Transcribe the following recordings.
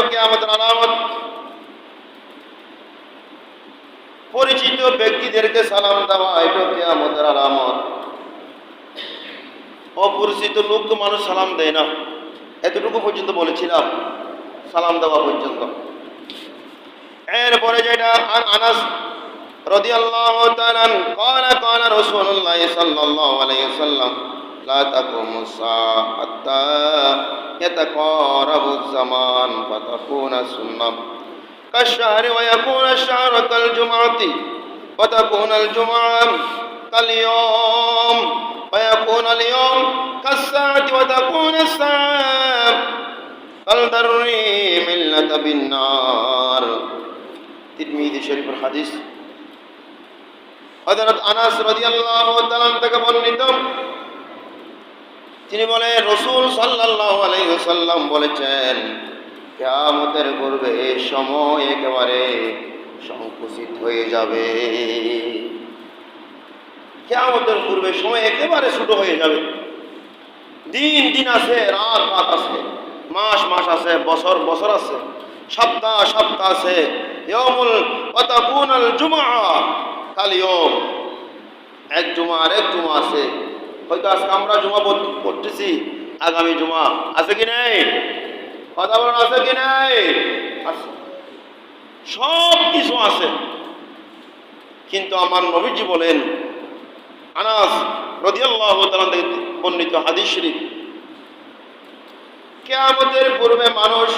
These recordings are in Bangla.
এটাও কেয়ামতের আলামত পরিচিত ব্যক্তিদেরকে সালাম দেওয়া এটাও কেয়ামতের আলামত অপরিচিত লোককে মানুষ সালাম দেয় না এতটুকু পর্যন্ত বলেছিলাম সালাম দেওয়া পর্যন্ত এরপরে যেটা আন আনাস রাদিয়াল্লাহু তাআলা قال قال رسول الله صلى الله عليه وسلم لا تقوم الساعة حتى يتقارب الزمان فتكون السنة كالشهر ويكون الشهر كالجمعة وتكون الجمعة كاليوم ويكون اليوم كالساعة وتكون الساعة كالدر ملة بالنار تدميد شريف الحديث حضرت أنس رضي الله تعالى عنه তিনি বলেন, রসুল সাল্লাল্লাহু আলাইহি ওয়াসাল্লাম বলেছেন, কিয়ামতের পূর্বে এই সময় একেবারে সংকুচিত হয়ে যাবে। কিয়ামতের পূর্বে সময় একেবারে ছোট হয়ে যাবে। দিন দিন আছে, রাত রাত আছে, মাস মাস আছে, বছর বছর আছে, সপ্তাহ সপ্তাহ আছে। ইয়মুল ওয়াতাকুনাল জুমআ, কাল ইয়ম এক জুমা এক জুমা আছে। হয়তো আজকে আমরা জুমা পড়তেছি, আগামী জুমা। আছে কি নেই? বলেন, আছে কি নেই? সব কিছু আছে। কিন্তু আমার নবীজি বলেন, আনাস রদিয়াল্লাহু থেকে বর্ণিত হাদিস শরীফ, কিয়ামতের পূর্বে মানুষ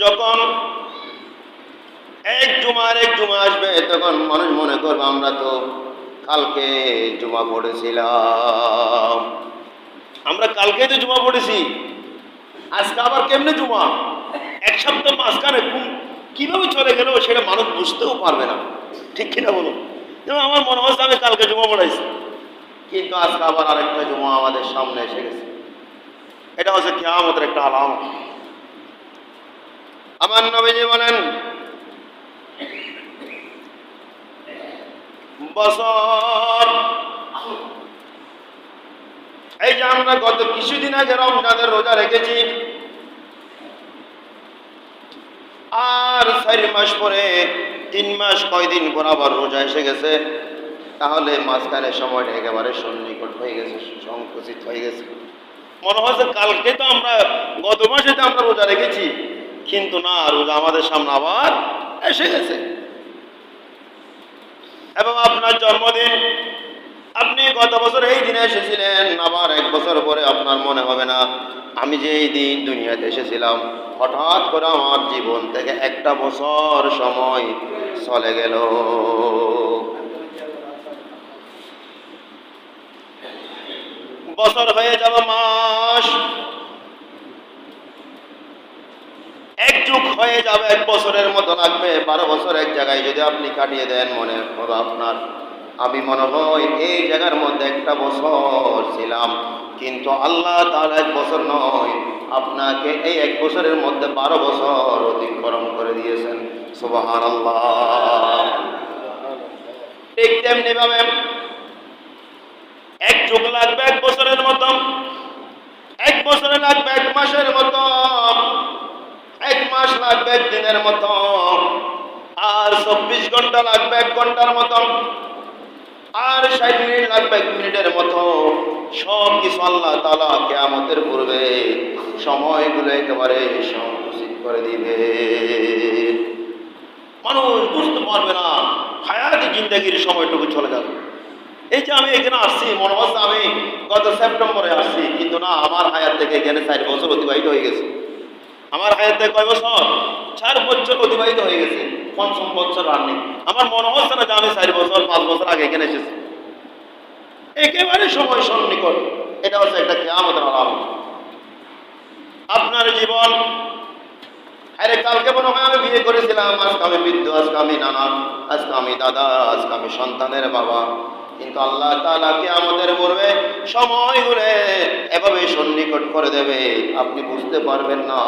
যখন এক জুমার এক জুমা আসবে, তখন মানুষ মনে করবে, আমরা তো কালকে জুমা পড়েছিলাম। আমরা কালকে তো জুমা পড়েছি। আজকে আবার কেমনে জুমা? এক সপ্তাহ মাঝখানে কীভাবে চলে গেল সেটা মানুষ বুঝতেও পারবে না। ঠিক কিনা বলুন? যেমন আমার মনে হচ্ছে আমি কালকে জুমা পড়াইছি। কিন্তু আজকে আবার আরেকটা জুমা আমাদের সামনে এসে গেছে। এটা হচ্ছে কেয়ামতের একটা আলামত। আমার নবীজি বলেন বছর। এই যে আমরা গত কিছুদিন আগে রমজানের রোজা রেখেছি। আর চারি মাস পরে, তিন মাস কয়দিন পর আবার রোজা এসে গেছে? তাহলে মাঝখানে সময়টা একেবারে সন্নিকট হয়ে গেছে, সংকুচিত হয়ে গেছে। মনে হচ্ছে কালকে তো আমরা, গত মাসে তো আমরা রোজা রেখেছি। কিন্তু না, রোজা আমাদের সামনে আবার এসে গেছে। এবং আপনার জন্মদিন। আপনি গত বছর এই দিনে এসেছিলেন, আবার এক বছর পরে আপনার মনে হবে না, আমি যে এই দিন দুনিয়াতে এসেছিলাম, হঠাৎ করে আমার জীবন থেকে একটা বছর সময় চলে গেল। বছর হয়ে যাবে, মাস এক যুগ হয়ে যাবে, এক বছরের মতো লাগবে। বারো বছর এক জায়গায় যদি আপনি কাটিয়ে দেন, মনে করো আপনার, আমি মনে হয় এই জায়গার মধ্যে একটা বছর ছিলাম। কিন্তু আল্লাহ তার এক বছর নয়, আপনাকে এই এক বছরের মধ্যে বারো বছর অতিক্রম করে দিয়েছেন। সুবাহান আল্লাহ ঠিক তেমনি ভাবে এক যুগ লাগবে এক বছরের মতো, এক বছরে লাগবে এক মাসের মতো। মাস লাগবে এক দিনের মতো। আর চব্বিশ ঘণ্টা লাগবে এক ঘণ্টার মতো। আর ষাট মিনিট লাগবে এক মিনিটের মতো। সব কিছু আল্লাহ তালা কেয়ামতের পূর্বে সময়গুলো একেবারে সংকুচিত করে দিবে। মানুষ বুঝতে পারবে না হায়াতি জিন্দগির সময়টুকু চলে যাবে এই যে আমি এখানে আসছি, মনে হচ্ছে আমি গত সেপ্টেম্বরে আসছি, কিন্তু না, আমার হায়াত থেকে এখানে চার বছর অতিবাহিত হয়ে গেছে। আমার হায়াত কয় বছর? চার বছর অতিবাহিত হয়ে গেছে। পঞ্চম বছর রানিং আমার মনে হচ্ছে না যে আমি চার বছর, পাঁচ বছর আগে এখানে এসেছি। একেবারে সময় সন্নিকট। এটা হচ্ছে একটা কেয়ামতের আলামত। আপনার জীবন, আরে কালকে মনে হয় আমি বিয়ে করেছিলাম। আজকে আমি বৃদ্ধ, আজকে আমি নানা, আজকে আমি দাদা, আজকে আমি সন্তানের বাবা। কিন্তু আল্লাহ তালাকে আমাদের বলবে সময়গুলো এভাবে সন্নিকট করে দেবে, আপনি বুঝতে পারবেন না,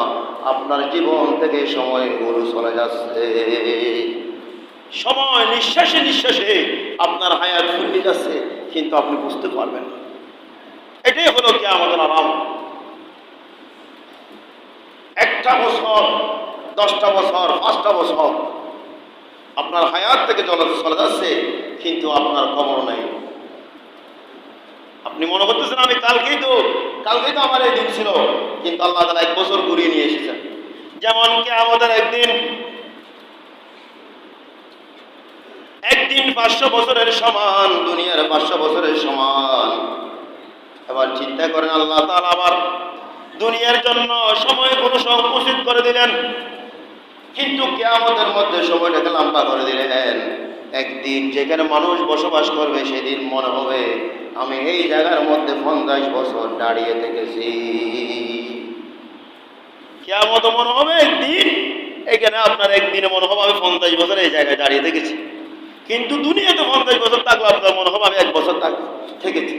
আপনার জীবন থেকে সময় গরু চলে যাচ্ছে। সময় নিঃশ্বাসে নিঃশ্বাসে আপনার হায়াত ফুরিয়ে যাচ্ছে, কিন্তু আপনি বুঝতে পারবেন না। এটাই হলো কি আমাদের আরাম একটা বছর, দশটা বছর, পাঁচটা বছর আপনার হায়াত থেকে চলে চলে যাচ্ছে, কিন্তু আপনার খবর নেই। আপনি মনে করতেছেন আমি কালকেই তো কালকেই তো আমার এই দিন ছিল, কিন্তু আল্লাহ তালা এক বছর ঘুরিয়ে নিয়ে এসেছেন। যেমন কে আমাদের একদিন একদিন পাঁচশো বছরের সমান, দুনিয়ার পাঁচশো বছরের সমান। এবার চিন্তা করেন আল্লাহ তাআলা আবার দুনিয়ার জন্য সময় কোনো সংকুচিত করে দিলেন, কিন্তু কেয়ামতের মধ্যে সময়টাকে লম্বা করে দিলেন। একদিন যেখানে মানুষ বসবাস করবে, সেদিন মনে হবে আমি এই জায়গার মধ্যে পঞ্চাশ বছর দাঁড়িয়ে থেকেছি। কেয়ামত মনে হবে একদিন, এখানে আপনার একদিনে মনে হবে আমি পঞ্চাশ বছর এই জায়গায় দাঁড়িয়ে থেকেছি। কিন্তু দুনিয়াতে পঞ্চাশ বছর থাকলে আপনার মনে হবে আমি এক বছর থাক থেকেছি।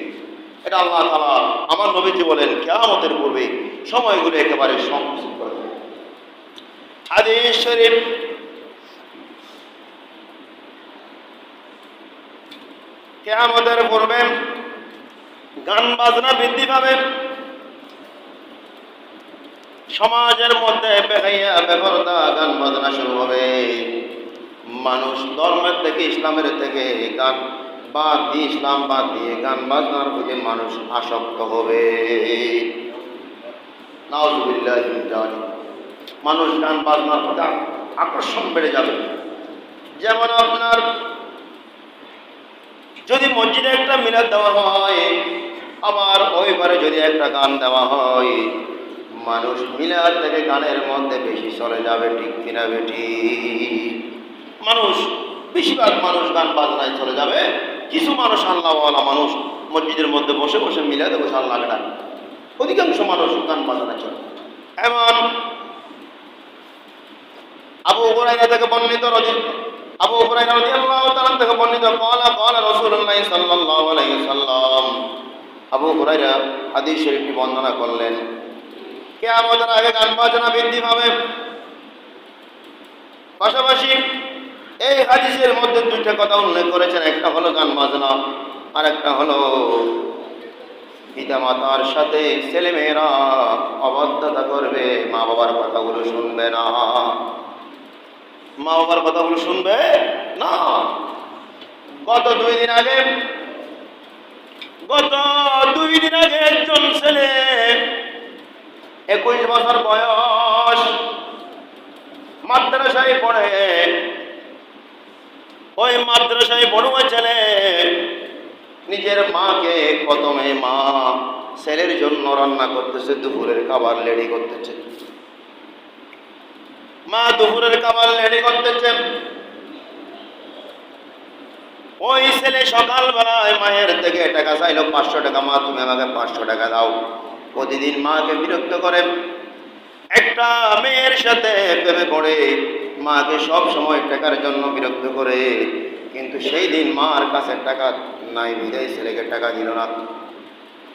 এটা আল্লাহ তালা আমার নবীজি বলেন, কেয়ামতের পূর্বে সময়গুলো একেবারে সংকুচিত করে। হাদিস শরীফ কেয়ামতের পূর্বে গান বাজনা বৃদ্ধি পাবে। সমাজের মধ্যে গান বাজনা শুরু হবে। মানুষ ধর্মের থেকে, ইসলামের থেকে গান বাদ দিয়ে, ইসলাম বাদ দিয়ে গান বাজনার প্রতি মানুষ আসক্ত হবে। মিন মানুষ গান বাজনার প্রতি আকর্ষণ বেড়ে যাবে। যেমন আপনার যদি মসজিদে একটা মিলাদ দেওয়া হয়, আবার ওই পারে যদি একটা গান দেওয়া হয়, মানুষ মিলাদ থেকে গানের মধ্যে বেশি চলে যাবে, ঠিক কিনা বেটি? মানুষ, বেশিরভাগ মানুষ গান বাজনায় চলে যাবে। কিছু মানুষ আল্লাহওয়ালা মানুষ মসজিদের মধ্যে বসে বসে মিলাদে বসে আল্লাহ ডাক অধিকাংশ মানুষ গান বাজনায় চলে। এমন আবু হুরায়রা থেকে বর্ণিত রজি আবু হুরায়রা রাদিয়াল্লাহু তাআলা থেকে বর্ণিত قال قال রাসূলুল্লাহ সাল্লাল্লাহু আলাইহি সাল্লাম আবু হুরায়রা হাদিস শরীফটি বর্ণনা করলেন কিয়ামতের আগে গান বাজনা বৃদ্ধি পাবে পাশাপাশি এই হাদিসের মধ্যে দুইটা কথা উল্লেখ করেছেন একটা হলো গান বাজনা আর একটা হলো পিতা মাতার সাথে ছেলে মেয়েরা অবাধ্যতা করবে মা বাবার কথাগুলো শুনবে না মা বাবার কথাগুলো শুনবে? না। গত দুই দিন আগে, গত দুই দিন আগে একজন ছেলে একুশ বছর বয়স মাদ্রাসায় পড়ে। ওই মাদ্রাসায় পড়ুয়া ছেলে নিজের মাকে প্রথমে মা ছেলের জন্য রান্না করতেছে, দুপুরের খাবার রেডি করতেছে। মা দুপুরের কামাল রেডি করতেছে। ওই ছেলে সকালবেলায় মায়ের থেকে টাকা চাইলো পাঁচশো টাকা, মা তুমি আমাকে পাঁচশো টাকা দাও। প্রতিদিন মাকে বিরক্ত করে। একটা মেয়ের সাথে প্রেমে পড়ে মাকে সব সময় টাকার জন্য বিরক্ত করে। কিন্তু সেই দিন মার কাছে টাকা নাই বিদায় ছেলেকে টাকা দিল না।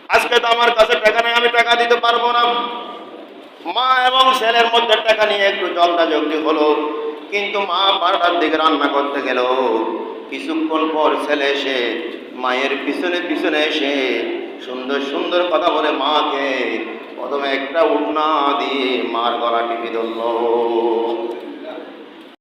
আজকে তো আমার কাছে টাকা নাই, আমি টাকা দিতে পারব না। মা এবং ছেলের মধ্যে টাকা নিয়ে একটু জলটা জলদি হলো, কিন্তু মা বারোটার দিকে রান্না করতে গেল। কিছুক্ষণ পর ছেলে এসে, মায়ের পিছনে পিছনে এসে সুন্দর সুন্দর কথা বলে মাকে, প্রথমে একটা উঠনা দিয়ে মার গলা টিপে ধরল।